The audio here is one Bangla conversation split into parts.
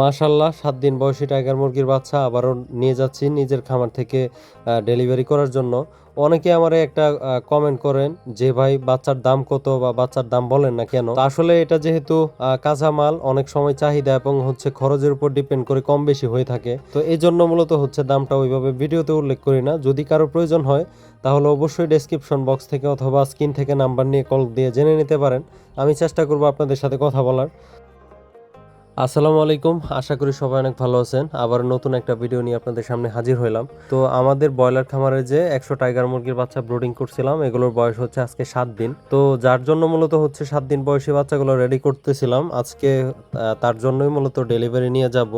মাশাল্লাহ সাত দিন বয়সী টাইগার মুরগির বাচ্চা আবারও নিয়ে যাচ্ছি নিজের খামার থেকে ডেলিভারি করার জন্য। অনেকে আমারে একটা কমেন্ট করেন যে, ভাই, বাচ্চার দাম কত বা বাচ্চার দাম বলেন না কেন? আসলে এটা যেহেতু কাঁচামাল অনেক সময় চাহিদা এবং হচ্ছে খরচের উপর ডিপেন্ড করে কম বেশি হয়ে থাকে। তো এই জন্য মূলত হচ্ছে দামটা ওইভাবে ভিডিওতে উল্লেখ করি না। যদি কারও প্রয়োজন হয়, তাহলে অবশ্যই ডেসক্রিপশন বক্স থেকে অথবা স্ক্রিন থেকে নাম্বার নিয়ে কল দিয়ে জেনে নিতে পারেন। আমি চেষ্টা করব আপনাদের সাথে কথা বলার। আসসালামু আলাইকুম। আশা করি সবাই অনেক ভালো আছেন। আবার নতুন একটা ভিডিও নিয়ে আপনাদের সামনে হাজির হইলাম। তো আমাদের ব্রয়লার খামারে যে একশো টাইগার মুরগির বাচ্চা ব্রোডিং করছিলাম, এগুলোর বয়স হচ্ছে আজকে সাত দিন। তো যার জন্য মূলত হচ্ছে সাত দিন বয়সী বাচ্চাগুলো রেডি করতেছিলাম, আজকে তার জন্যই মূলত ডেলিভারি নিয়ে যাব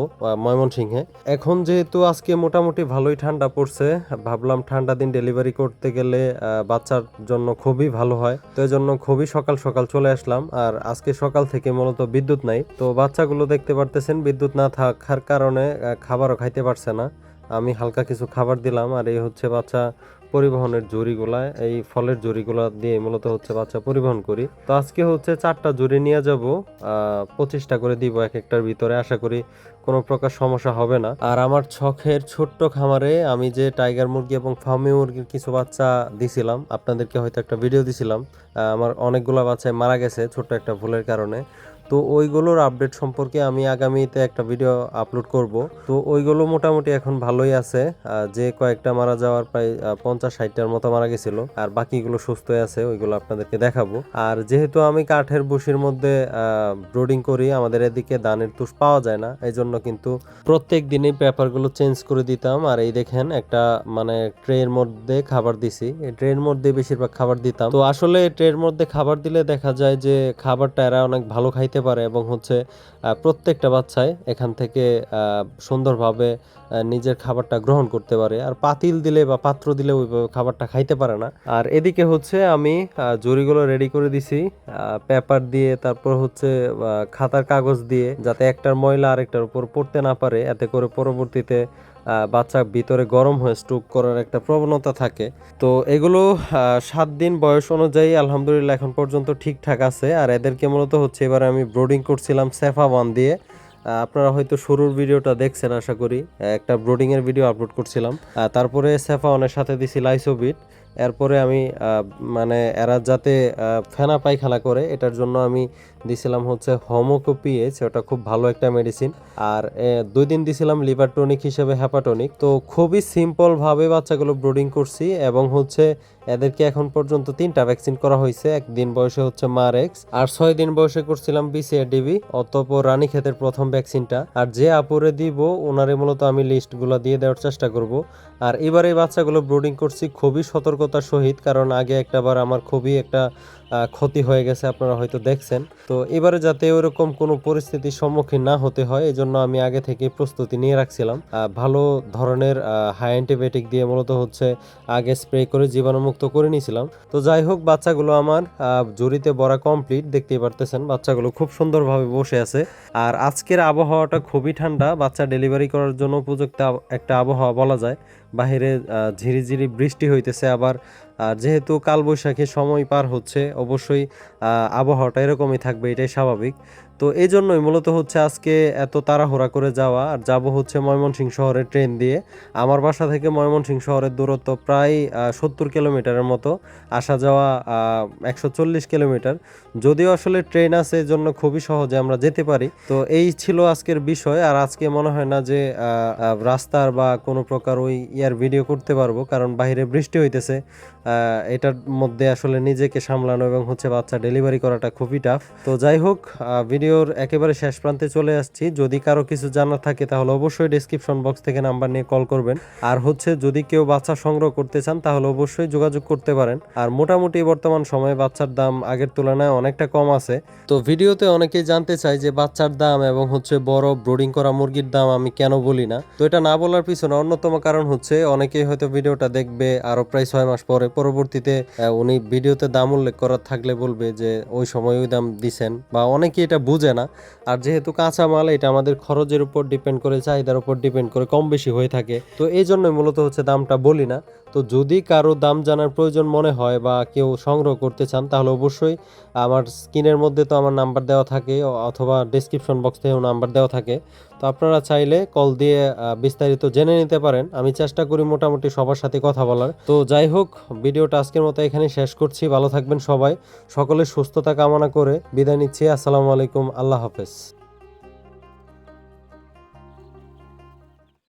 ময়মনসিংহে। এখন যেহেতু আজকে মোটামুটি ভালোই ঠান্ডা পড়ছে, ভাবলাম ঠান্ডা দিন ডেলিভারি করতে গেলে বাচ্চার জন্য খুবই ভালো হয়। তো এই জন্য খুবই সকাল সকাল চলে আসলাম। আর আজকে সকাল থেকে মূলত বিদ্যুৎ নাই। তো বাচ্চাগুলো দেখতে পারতেছেন, বিদ্যুৎ না থাকার কারণে খাবারও খাইতে পারছে না। আমি হালকা কিছু খাবার দিলাম, আর এই হচ্ছে বাচ্চা পরিবহনের জুড়িগুলা। এই ফলের জুড়িগুলা দিয়ে মূলত হচ্ছে বাচ্চা পরিবহন করি। তো আজকে হচ্ছে চারটা জুড়ি নিয়ে যাব পঁচিশটা করে দিব এক একটার ভিতরে। আশা করি কোনো প্রকার সমস্যা হবে না। আর আমার ছখের ছোট্ট খামারে আমি যে টাইগার মুরগি এবং ফার্মি মুরগির কিছু বাচ্চা দিছিলাম, আপনাদেরকে হয়তো একটা ভিডিও দিছিলাম। আমার অনেকগুলো বাচ্চায় মারা গেছে ছোট্ট একটা ভুলের কারণে। তো ওইগুলোর আপডেট সম্পর্কে আমি আগামীতে একটা ভিডিও আপলোড করব। তো ওইগুলো মোটামুটি এখন ভালোই আছে। যে কয়েকটা মারা যাওয়ার প্রায় পঞ্চাশ ষাটটার মতো মারা গেছিল। আর বাকিগুলো সুস্থ আছে, ওইগুলো আপনাদেরকে দেখাবো। আর যেহেতু আমি কাঠের বসির মধ্যে ব্রোডিং করি, আমাদের এদিকে ধানের তুষ পাওয়া যায় না। এই জন্য কিন্তু প্রত্যেক দিনই পেপারগুলো চেঞ্জ করে দিতাম। আর এই দেখেন, একটা মানে ট্রের মধ্যে খাবার দিছি। ট্রের মধ্যে বেশিরভাগ খাবার দিতাম। তো আসলে ট্রের মধ্যে খাবার দিলে দেখা যায় যে খাবারটা এরা অনেক ভালো খাইতে পারে এবং হচ্ছে প্রত্যেকটা বাচ্চায় এখান থেকে সুন্দরভাবে নিজের খাবারটা গ্রহণ করতে পারে। আর পাতিল দিলে বা পাত্র দিলে ওইভাবে খাবারটা খাইতে পারে না। আর এদিকে হচ্ছে আমি আহ, জরিগুলো রেডি করে দিছি। পেপার দিয়ে তারপর হচ্ছে খাতার কাগজ দিয়ে যাতে একটার ময়লা আরেকটার উপর পড়তে না পারে। এতে করে পরবর্তীতে বাচ্চা ভিতরে গরম হয়ে স্ট্রোক করার একটা প্রবণতা থাকে। তো এগুলো সাত দিন বয়স অনুযায়ী আলহামদুলিল্লাহ এখন পর্যন্ত ঠিকঠাক আছে। আর এদেরকে মূলত হচ্ছে এবার আমি ব্রোডিং করছিলাম সেফা ওয়ান দিয়ে। আপনারা হয়তো শুরুর ভিডিওটা দেখছেন আশা করি। একটা ব্রোডিংয়ের ভিডিও আপলোড করছিলাম। তারপরে সেফা ওয়ানের সাথে দিছি লাইসোবিট এরপরে আমি মানে এরা যাতে ফেনা পায়খানা করে, এটার জন্য আমি দিছিলাম হচ্ছে হোমোকোপিএচ ওটা খুব ভালো একটা মেডিসিন আর দুই দিন দিছিলাম লিভার টনিক হিসেবে হ্যাপাটনিক তো খুবই সিম্পল ভাবে বাচ্চাগুলো ব্রোডিং করছি এবং হচ্ছে এদেরকে এখন পর্যন্ত তিনটা ভ্যাকসিন করা হয়েছে। একদিন বয়সে হচ্ছে মারেক্স আর ছয় দিন বয়সে করছিলাম বিসিআরডিবি অতপর রানীক্ষেতের প্রথম ভ্যাকসিনটা আর যে আপুরে দিব ওনারে মূলত আমি লিস্টগুলো দিয়ে দেওয়ার চেষ্টা করব। আর এবারে এই বাচ্চাগুলো ব্রোডিং করছি খুবই সতর্কতার সহিত, কারণ আগে একটাবার আমার খুবই একটা ক্ষতি হয়ে গেছে, আপনারা হয়তো দেখছেন। তো এবারে যাতে ওরকম কোনো পরিস্থিতির সম্মুখীন না হতে হয় এই জন্য আমি আগে থেকে প্রস্তুতি নিয়ে রাখছিলাম। ভালো ধরনের হাই অ্যান্টিবায়োটিক দিয়ে মূলত হচ্ছে আগে স্প্রে করে জীবাণুমুক্ত করে নিয়েছিলাম। তো যাই হোক, বাচ্চাগুলো আমার জুড়িতে ভরা কমপ্লিট দেখতেই পারতেছেন, বাচ্চাগুলো খুব সুন্দরভাবে বসে আছে। আর আজকের আবহাওয়াটা খুবই ঠান্ডা, বাচ্চা ডেলিভারি করার জন্য উপযুক্ত একটা আবহাওয়া বলা যায়। বাহিরে ঝিরি ঝিরিঝিরি বৃষ্টি হইতেছে আবার যেহেতু কালবৈশাখী সময় পার হচ্ছে, অবশ্যই আবহাওয়াটা এরকমই থাকবে, এটাই স্বাভাবিক। তো এই জন্যই মূলত হচ্ছে আজকে এত তাড়াহুড়া করে যাওয়া। আর যাব হচ্ছে ময়মনসিংহ শহরে ট্রেন দিয়ে। আমার বাসা থেকে ময়মনসিংহ শহরের দূরত্ব প্রায় সত্তর কিলোমিটারের মতো। আসা যাওয়া একশো চল্লিশ কিলোমিটার। যদিও আসলে ট্রেন আছে এই জন্য খুবই সহজে আমরা যেতে পারি। তো এই ছিল আজকের বিষয়। আর আজকে মনে হয় না যে রাস্তার বা কোনো প্রকার ওই ইয়ার ভিডিও করতে পারব। কারণ বাইরে বৃষ্টি হইতেছে। এটার মধ্যে আসলে নিজেকে সামলানো এবং হচ্ছে বাচ্চা ডেলিভারি করাটা খুবই টাফ তো যাই হোক আহ, ভিডিওর একেবারে শেষ প্রান্তে চলে আসছি। যদি কারও কিছু জানার থাকে, তাহলে অবশ্যই ডিসক্রিপশন বক্স থেকে নাম্বার নিয়ে কল করবেন। আর হচ্ছে, যদি কেউ বাচ্চা সংগ্রহ করতে চান, তাহলে অবশ্যই যোগাযোগ করতে পারেন। আর মোটামুটি বর্তমান সময়ে বাচ্চার দাম আগের তুলনায় অনেকটা কম আছে। তো ভিডিওতে অনেকেই জানতে চাই যে, বাচ্চার দাম এবং হচ্ছে বড় ব্রোডিং করা মুরগির দাম আমি কেন বলি না? তো এটা না বলার পিছনে অন্যতম কারণ হচ্ছে, অনেকেই হয়তো ভিডিওটা দেখবে আরও প্রায় ছয় মাস পরে। পরবর্তীতে উনি ভিডিওতে দাম উল্লেখ করার থাকলে বলবে যে, ওই সময় ওই দাম দিছেন। বা অনেকেই এটা বুঝে না। আর যেহেতু কাঁচা মাল এটা আমাদের খরচের উপর ডিপেন্ড করে, চাহিদার উপর ডিপেন্ড করে কম বেশি হয়ে থাকে। তো এই জন্যই মূলত হচ্ছে দামটা বলি না। তো যদি কারও দাম জানার প্রয়োজন মনে হয় বা কেউ সংগ্রহ করতে চান, তাহলে অবশ্যই আমার স্ক্রিনের মধ্যে তো আমার নাম্বার দেওয়া থাকে, অথবা ডেসক্রিপশন বক্স থেকেও নাম্বার দেওয়া থাকে। তো আপনারা চাইলে কল দিয়ে বিস্তারিত জেনে নিতে পারেন। আমি চেষ্টা করি মোটামুটি সবার সাথে কথা বলার। তো যাই হোক, ভিডিওটা আজকের মতো এখানে শেষ করছি। ভালো থাকবেন সবাই। সকলের সুস্থতা কামনা করে বিদায় নিচ্ছি। আসসালামু আল্লাহ হাফেজ।